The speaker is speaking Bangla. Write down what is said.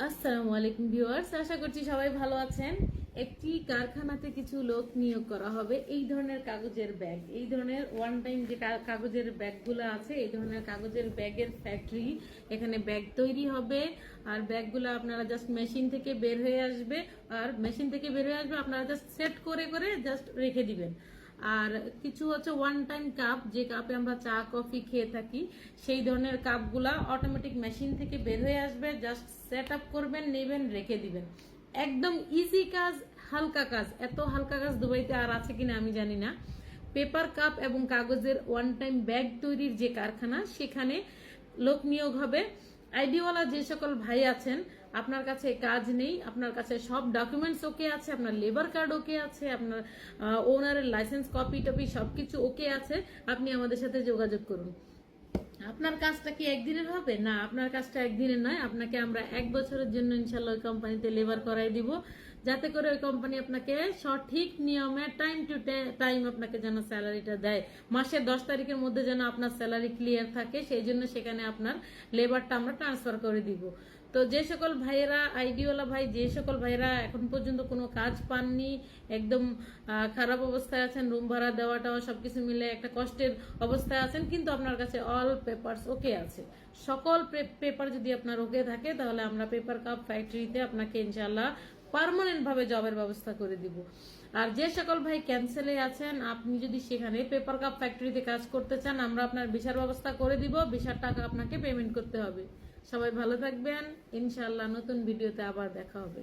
আসসালামু আলাইকুম ভিউয়ার্স, আশা করছি সবাই ভালো আছেন। একটি কারখানাতে কিছু লোক নিয়োগ করা হবে। এই ধরনের কাগজের ব্যাগ, এই ধরনের ওয়ান টাইম যে কাগজের ব্যাগগুলো আছে, এই ধরনের কাগজের ব্যাগের ফ্যাক্টরি এখানে ব্যাগ তৈরি হবে। আর ব্যাগগুলো আপনারা জাস্ট মেশিন থেকে বের হয়ে আসবে। আর মেশিন থেকে বের হয়ে আসবে, আপনারা জাস্ট সেট করে করে জাস্ট রেখে দিবেন। আর কিছু হচ্ছে ওয়ান টাইম কাপ যে কাপে আমরা চা কফি খেয়ে থাকি, সেই ধরনের কাপগুলা অটোমেটিক মেশিন থেকে বের হয়ে আসবে জাস্ট সেট আপ করবেন, নেবেন, রেখে দিবেন। একদম ইজি কাজ, হালকা কাজ। এত হালকা কাজ দুবাইতে আর আছে কিনা আমি জানি না। পেপার কাপ এবং কাগজের ওয়ান টাইম ব্যাগ তৈরির যে কারখানা, সেখানে লোক নিয়োগ হবে। আইডিওয়ালা যে সকল ভাই আছেন আপনার কাছে কাজ নেই, আপনার কাছে সব ডকুমেন্টস ওকে আছে, আপনার লেবার কার্ড ওকে আছে, আপনার ওনারের লাইসেন্স কপি টপি সবকিছু ওকে আছে, আপনি আমাদের সাথে যোগাযোগ করুন। আপনার কাজটা কি একদিনের হবে? না, আপনার কাজটা একদিনের নয়, আপনাকে আমরা এক বছরের জন্য ইনশাল্লাহ ওই কোম্পানিতে লেবার করাই দিব। যাতে করে ওই কোম্পানি আপনাকে সঠিক নিয়মে টাইম টু টাইম আপনাকে যেন স্যালারিটা দেয়। মাসের দশ তারিখের মধ্যে যেন আপনার স্যালারি ক্লিয়ার থাকে, সেই জন্য সেখানে আপনার লেবারটা আমরা ট্রান্সফার করে দিব। তো যে সকল ভাইয়েরা আইডিওয়ালা ভাই, যে সকল ভাইয়েরা এখন পর্যন্ত কোনো কাজ পাননি, একদম খারাপ অবস্থায় আছেন রুম ভাড়া দেওয়া টাওয়া সবকিছু মিলে একটা কষ্টের অবস্থায় আছেন, কিন্তু আপনার কাছে অল পেপারস ওকে আছে। সকল পেপার যদি আপনার ওকে থাকে, তাহলে আমরা পেপার কাপ ফ্যাক্টরিতে আপনাকে ইনশাল্লাহ পার্মানেন্ট ভাবে জবের ব্যবস্থা করে দিব। আর যে সকল ভাই ক্যান্সেলে আছেন, আপনি যদি সেখানে পেপার কাপ ফ্যাক্টরিতে কাজ করতে চান, আমরা আপনার ভিসার ব্যবস্থা করে দিব ভিসার টাকা আপনাকে পেমেন্ট করতে হবে। সবাই ভালো থাকবেন ইনশাল্লাহ নতুন ভিডিওতে আবার দেখা হবে।